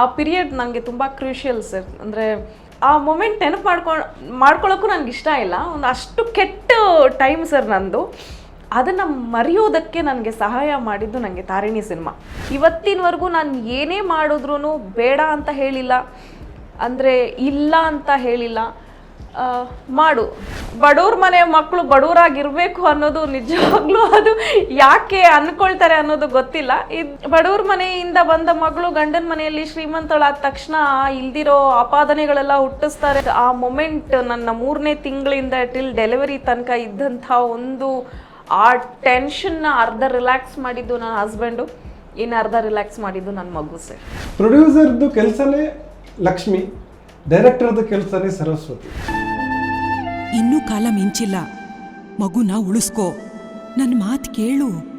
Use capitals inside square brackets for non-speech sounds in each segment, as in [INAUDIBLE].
ಆ ಪೀರಿಯಡ್ ನನಗೆ ತುಂಬ ಕ್ರೂಷಿಯಲ್ ಸರ್ ಅಂದರೆ ಆ ಮೊಮೆಂಟ್ ನೆನಪು ಮಾಡ್ಕೊಂಡು ಮಾಡ್ಕೊಳ್ಳೋಕ್ಕೂ ನನಗೆ ಇಷ್ಟ ಇಲ್ಲ. ಒಂದು ಅಷ್ಟು ಕೆಟ್ಟ ಟೈಮ್ ಸರ್ ನಂದು. ಅದನ್ನು ಮರೆಯೋದಕ್ಕೆ ನನಗೆ ಸಹಾಯ ಮಾಡಿದ್ದು ನನಗೆ ತಾರಿಣಿ ಸಿನಿಮಾ ಇವತ್ತಿನವರೆಗೂ ನಾನು ಏನೇ ಮಾಡಿದ್ರೂ ಬೇಡ ಅಂತ ಹೇಳಿಲ್ಲ. ಅಂದರೆ ಇಲ್ಲ ಅಂತ ಹೇಳಿಲ್ಲ. ಮಾಡು. ಬಡವ್ರ ಮನೆ ಮಕ್ಕಳು ಬಡವರಾಗಿರ್ಬೇಕು ಅನ್ನೋದು ನಿಜವಾಗ್ಲೂ ಅದು ಯಾಕೆ ಅನ್ಕೊಳ್ತಾರೆ ಅನ್ನೋದು ಗೊತ್ತಿಲ್ಲ. ಇದ್ ಬಡವ್ರ ಮನೆಯಿಂದ ಬಂದ ಮಗಳು ಗಂಡನ ಮನೆಯಲ್ಲಿ ಶ್ರೀಮಂತಳಾದ ತಕ್ಷಣ ಇಲ್ದಿರೋ ಆಪಾದನೆಗಳೆಲ್ಲ ಹುಟ್ಟಿಸ್ತಾರೆ. ಆ ಮೊಮೆಂಟ್ ನನ್ನ ಮೂರನೇ ತಿಂಗಳಿಂದ ಟಿಲ್ ಡೆಲಿವರಿ ತನಕ ಇದ್ದಂಥ ಒಂದು ಆ ಟೆನ್ಷನ್ನ ಅರ್ಧ ರಿಲ್ಯಾಕ್ಸ್ ಮಾಡಿದ್ದು ನನ್ನ ಹಸ್ಬೆಂಡು, ಇನ್ನು ಅರ್ಧ ರಿಲ್ಯಾಕ್ಸ್ ಮಾಡಿದ್ದು ನನ್ನ ಮಗು ಸರ್. ಪ್ರೊಡ್ಯೂಸರ್ದು ಕೆಲಸನೇ ಲಕ್ಷ್ಮಿ, ಡೈರೆಕ್ಟರ್ದು ಕೆಲಸನೇ ಸರಸ್ವತಿ. ಇನ್ನೂ ಕಾಲ ಮಿಂಚಿಲ್ಲ ಮಗುನ ಉಳಿಸ್ಕೋ. ನನ್ನ ಮಾತು ಕೇಳು.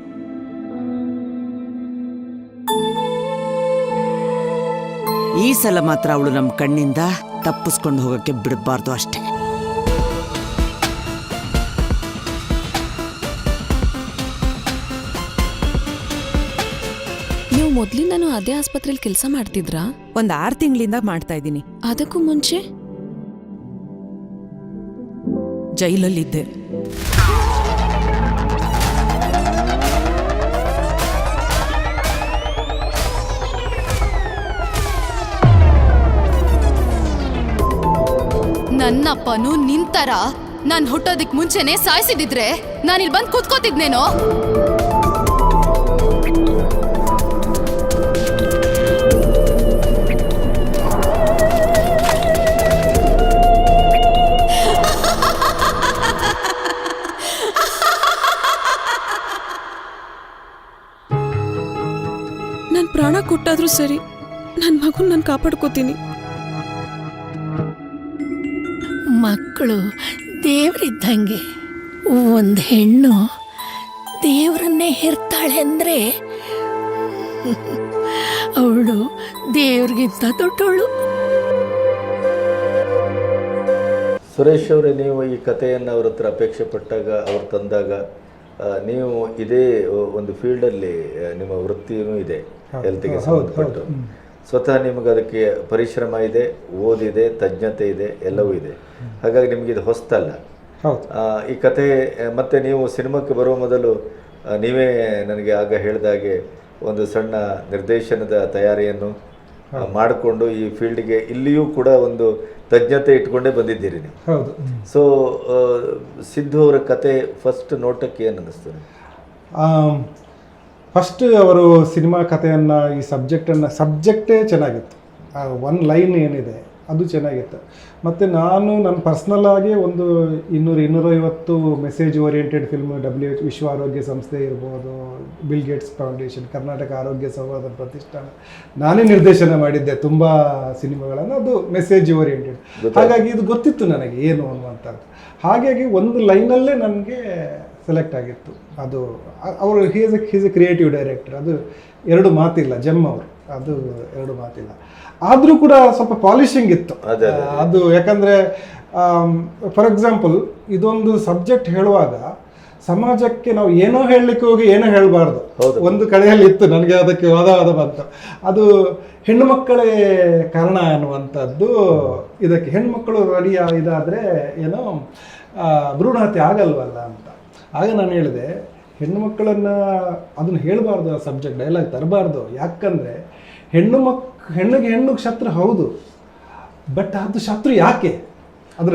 ಈ ಸಲ ಮಾತ್ರ ಅವಳು ನಮ್ಮ ಕಣ್ಣಿಂದ ತಪ್ಪಿಸ್ಕೊಂಡು ಹೋಗೋಕ್ಕೆ ಬಿಡಬಾರ್ದು ಅಷ್ಟೇ. ನೀವು ಮೊದ್ಲಿಂದನೂ ಅದೇ ಆಸ್ಪತ್ರೆಯಲ್ಲಿ ಕೆಲಸ ಮಾಡ್ತಿದ್ರಾ? ಒಂದ್ ಆರು ತಿಂಗಳಿಂದ ಮಾಡ್ತಾ ಇದ್ದೀನಿ. ಅದಕ್ಕೂ ಮುಂಚೆ? ಜೈಲಲ್ಲಿದ್ದೆ. ನನ್ನಪ್ಪನು ನಿಂತರ ನಾನು ಹುಟ್ಟೋದಿಕ್ ಮುಂಚೆನೆ ಸಾಯಿಸಿದಿದ್ರೆ ನಾನಿಲ್ಲಿ ಬಂದು ಕೂತ್ಕೋತಿದ್ನೇನೋ? ನಾನು ಪ್ರಾಣ ಕೊಟ್ಟಾದ್ರೂ ಸರಿ. ನನ್ನ ಮಗು ನಾನು ಕಾಪಾಡ್ಕೋತೀನಿ. ಮಕ್ಕಳು ದೇವರಿದ್ದಂಗೆ ಒಂದು ಹೆಣ್ಣು ದೇವರನ್ನೇ ಹೆರ್ತಾಳೆ ಅಂದರೆ ಅವಳು ದೇವ್ರಿಗಿಂತ ದೊಡ್ಡವಳು. ಸುರೇಶ್ ಅವರೇ ನೀವು ಈ ಕಥೆಯನ್ನು ಅವ್ರ ಹತ್ರ ಅಪೇಕ್ಷೆ ಪಟ್ಟಾಗ ಅವ್ರು ತಂದಾಗ ನೀವು ಇದೇ ಒಂದು ಫೀಲ್ಡಲ್ಲಿ ನಿಮ್ಮ ವೃತ್ತಿಯೂ ಇದೆ. ಹೆಲ್ತ್ಗೆ ಸಂಬಂಧಪಟ್ಟು. ಸ್ವತಃ ನಿಮಗೆ ಅದಕ್ಕೆ ಪರಿಶ್ರಮ ಇದೆ ಓದಿದೆ ತಜ್ಞತೆ ಇದೆ ಎಲ್ಲವೂ ಇದೆ. ಹಾಗಾಗಿ ನಿಮಗೆ ಇದು ಹೊಸ್ತಲ್ಲ. ಈ ಕತೆ ಮತ್ತೆ ನೀವು ಸಿನಿಮಾಕ್ಕೆ ಬರುವ ಮೊದಲು ನೀವೇ ನನಗೆ ಆಗ ಹೇಳಿದಾಗೆ ಒಂದು ಸಣ್ಣ ನಿರ್ದೇಶನದ ತಯಾರಿಯನ್ನು ಮಾಡಿಕೊಂಡು ಈ ಫೀಲ್ಡ್ಗೆ ಇಲ್ಲಿಯೂ ಕೂಡ ಒಂದು ತಜ್ಞತೆ ಇಟ್ಕೊಂಡೇ ಬಂದಿದ್ದೀರಿ ನೀವು. ಸೊ ಸಿದ್ದು ಅವರ ಕತೆ ಫಸ್ಟ್ ನೋಟಕ್ಕೆ ಏನು ಅನ್ನಿಸ್ತದೆ? ಫಸ್ಟ್ ಅವರು ಸಿನಿಮಾ ಕಥೆಯನ್ನು ಈ ಸಬ್ಜೆಕ್ಟನ್ನು ಸಬ್ಜೆಕ್ಟೇ ಚೆನ್ನಾಗಿತ್ತು. ಒನ್ ಲೈನ್ ಏನಿದೆ ಅದು ಚೆನ್ನಾಗಿತ್ತು. ಮತ್ತು ನಾನು ನನ್ನ ಪರ್ಸ್ನಲ್ ಆಗಿ ಒಂದು ಇನ್ನೂರು ಇನ್ನೂರೈವತ್ತು message oriented film W H ವಿಶ್ವ ಆರೋಗ್ಯ ಸಂಸ್ಥೆ ಇರ್ಬೋದು ಬಿಲ್ ಗೇಟ್ಸ್ ಫೌಂಡೇಶನ್ ಕರ್ನಾಟಕ ಆರೋಗ್ಯ ಸಂವಾದ ಪ್ರತಿಷ್ಠಾನ. ನಾನೇ ನಿರ್ದೇಶನ ಮಾಡಿದ್ದೆ ತುಂಬ ಸಿನಿಮಾಗಳನ್ನು ಅದು ಮೆಸೇಜ್ ಓರಿಯೆಂಟೆಡ್ ಹಾಗಾಗಿ ಇದು ಗೊತ್ತಿತ್ತು ನನಗೆ ಏನು ಅನ್ನುವಂಥದ್ದು. ಹಾಗಾಗಿ ಒಂದು ಲೈನಲ್ಲೇ ನನಗೆ ಸೆಲೆಕ್ಟ್ ಆಗಿತ್ತು. ಅದು ಅವರು he's a he's a creative director ಅದು ಎರಡು ಮಾತಿಲ್ಲ ಜಮ್ ಅವರು. ಅದು ಎರಡು ಮಾತಿಲ್ಲ. ಆದರೂ ಕೂಡ ಸ್ವಲ್ಪ ಪಾಲಿಶಿಂಗ್ ಇತ್ತು. ಅದೇ, ಯಾಕಂದರೆ ಫಾರ್ ಎಕ್ಸಾಂಪಲ್ ಇದೊಂದು ಸಬ್ಜೆಕ್ಟ್ ಹೇಳುವಾಗ ಸಮಾಜಕ್ಕೆ ನಾವು ಏನೋ ಹೇಳಲಿಕ್ಕೆ ಹೋಗಿ ಏನೋ ಹೇಳಬಾರ್ದು. ಒಂದು ಕಡೆಯಲ್ಲಿ ಇತ್ತು ನನಗೆ ಅದಕ್ಕೆ ವಾದವಾದ ಬಂತು. ಅದು ಹೆಣ್ಣು ಮಕ್ಕಳೇ ಕಾರಣ ಅನ್ನುವಂಥದ್ದು ಇದಕ್ಕೆ. ಹೆಣ್ಮಕ್ಕಳು ರೆಡಿಯ ಇದಾದರೆ ಏನೋ ಭ್ರೂಣಹತ್ಯೆ ಭ್ರೂಣ ಹತ್ಯೆ ಆಗಲ್ವಲ್ಲ ಅಂತ. ಆಗ ನಾನು ಹೇಳಿದೆ ಹೆಣ್ಣು ಮಕ್ಕಳನ್ನ ಅದನ್ನು ಹೇಳಬಾರ್ದು ಆ ಸಬ್ಜೆಕ್ಟ್ ಡೈಲಾಗ್ ತರಬಾರ್ದು. ಯಾಕಂದರೆ ಹೆಣ್ಣು ಮಕ್ ಹೆಣ್ಣಿಗೆ ಹೆಣ್ಣು ಶತ್ರು ಹೌದು ಬಟ್ ಅದು ಶತ್ರು ಯಾಕೆ? ಅದರ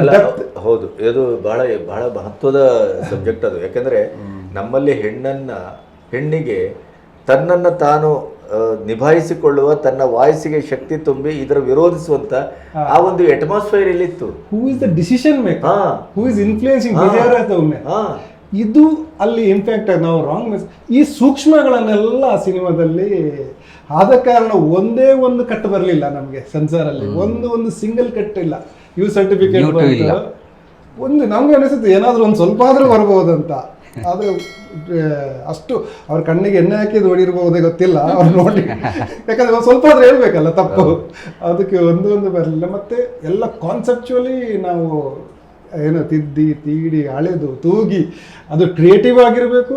ಹೌದು ಇದು ಬಹಳ ಬಹಳ ಮಹತ್ವದ ಸಬ್ಜೆಕ್ಟ್ ಅದು. ಯಾಕಂದ್ರೆ ನಮ್ಮಲ್ಲಿ ಹೆಣ್ಣನ್ನ ಹೆಣ್ಣಿಗೆ ತನ್ನನ್ನು ತಾನು ನಿಭಾಯಿಸಿಕೊಳ್ಳುವ ತನ್ನ ವಾಯ್ಸಿಗೆ ಶಕ್ತಿ ತುಂಬಿ ಇದರ ವಿರೋಧಿಸುವಂತ ಆ ಒಂದು atmosphere ಇಲ್ಲಿತ್ತು. Who is the decision maker ಹಾ. Is influencing. Behaviour of the women ಹಾ. ಇದು ಅಲ್ಲಿ ಇಂಪ್ಯಾಕ್ಟ್ ನಾವು ರಾಂಗ್ ಮಿಸ್ ಈ ಸೂಕ್ಷ್ಮಗಳನ್ನೆಲ್ಲ ಆ ಸಿನಿಮಾದಲ್ಲಿ ಆದ ಕಾರಣ ಒಂದೇ ಒಂದು ಕಟ್ ಬರಲಿಲ್ಲ ನಮಗೆ ಸೆನ್ಸಾರಲ್ಲಿ ಒಂದು ಒಂದು ಸಿಂಗಲ್ ಕಟ್ ಇಲ್ಲ. ಯು ಸರ್ಟಿಫಿಕೇಟ್ ಒಂದು ನಮ್ಗೆ ಅನಿಸುತ್ತೆ ಏನಾದರೂ ಒಂದು ಸ್ವಲ್ಪ ಆದರೂ ಬರ್ಬೋದಂತ. ಆದರೆ ಅಷ್ಟು ಅವ್ರ ಕಣ್ಣಿಗೆ ಎಣ್ಣೆ ಹಾಕಿದ್ದು ಹೊಡಿರ್ಬೋದೇ ಗೊತ್ತಿಲ್ಲ. ಅವ್ರು ನೋಡಿ. ಯಾಕಂದ್ರೆ ಒಂದು ಸ್ವಲ್ಪ ಆದ್ರೆ ಹೇಳ್ಬೇಕಲ್ಲ ತಪ್ಪು. ಅದಕ್ಕೆ ಒಂದು ಒಂದು ಬರಲಿಲ್ಲ. ಮತ್ತೆ ಎಲ್ಲ ಕಾನ್ಸೆಪ್ಚುಲಿ ನಾವು ಏನು ತಿದ್ದಿ ತೀಡಿ ಅಳೆದು ತೂಗಿ ಅದು ಕ್ರಿಯೇಟಿವ್ ಆಗಿರಬೇಕು.